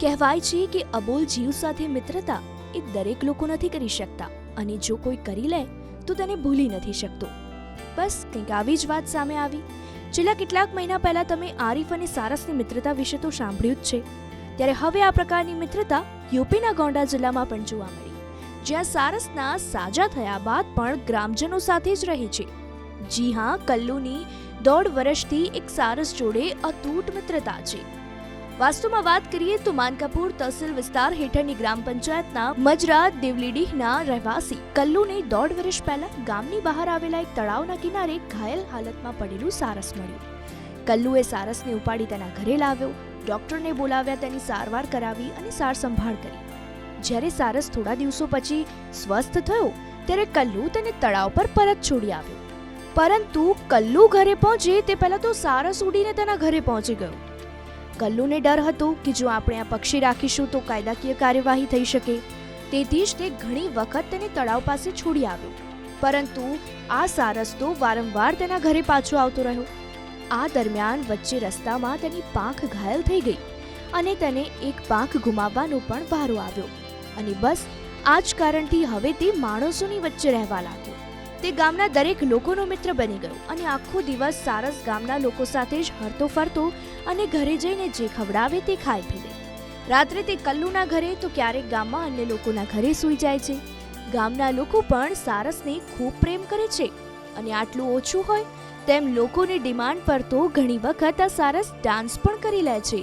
કહેવાય છે કે અબોલ જીવ સાથે મિત્રતા એ દરેક લોકો નથી કરી શકતા અને જો કોઈ કરી લે, તો તેને ભૂલી નથી શકતો. બસ કંઈક આવી જ વાત સામે આવી. છેલ્લા કેટલાક મહિના પહેલા તમે આરીફ અને સારસની મિત્રતા વિશે તો સાંભળ્યું જ છે. ત્યારે હવે આ પ્રકારની મિત્રતા યુપીના ગોંડા જિલ્લામાં પણ જોવા મળી. જ્યાં સારસના સાજા થયા બાદ પણ ગ્રામજનો સાથે જ રહે છે. જી હા, કલ્લુની દોઢ વર્ષથી એક સારસ જોડે અતૂટ મિત્રતા છે. વાસ્તવમાં વાત કરીએ તો માનકાપુર તહસીલ વિસ્તાર હેઠળની ગ્રામ પંચાયતના મજરા દેવલીડીહના રહેવાસી કલ્લુને દોઢ વર્ષ પહેલા ગામની બહાર આવેલા એક તળાવના કિનારે ઘાયલ હાલતમાં પડેલું સારસ મળ્યું. કલ્લુએ સારસને ઉપાડી તેના ઘરે લાવ્યો, ડોક્ટરને બોલાવ્યા, તેની સારવાર કરાવી અને સાર સંભાળ કરી. જ્યારે સારસ થોડા દિવસો પછી સ્વસ્થ થયો, ત્યારે કલ્લુ તેને તળાવ પર પરત છોડી આવ્યો. પરંતુ કલ્લુ ઘરે પહોંચે તે પહેલા તો સારસ ઉડીને તેના ઘરે પહોંચી ગયો. કલ્લુને ડર હતો કે જો આપણે આ પક્ષી રાખીશું તો કાયદાકીય કાર્યવાહી થઈ શકે. તેથી જ તે ઘણી વખત તેને તળાવ પાસે છોડી આવ્યો. પરંતુ આ સારસ તો વારંવાર તેના ઘરે પાછો આવતો રહ્યો. આ દરમિયાન વચ્ચે રસ્તામાં તેની પાંખ ઘાયલ થઈ ગઈ અને તેને એક પાંખ ગુમાવવાનો પણ વારો આવ્યો. અને બસ, આ જ કારણથી હવે તે માણસોની વચ્ચે રહેવા લાગ્યો. તે ગામના દરેક લોકોનો મિત્ર બની ગયો અને આખો દિવસ સારસ ગામના લોકો સાથે જ હરતો ફરતો અને ઘરે જઈને જે ખવડાવે તે ખાઈ પીવે રાત્રે તે કલ્લુના ઘરે તો ક્યારેક ગામમાં અન્ય લોકોના ઘરે સૂઈ જાય છે. ગામના લોકો પણ સારસને ખૂબ પ્રેમ કરે છે અને આટલું ઓછું હોય તેમ લોકોની ડિમાન્ડ પર તો ઘણી વખત આ સારસ ડાન્સ પણ કરી લે છે.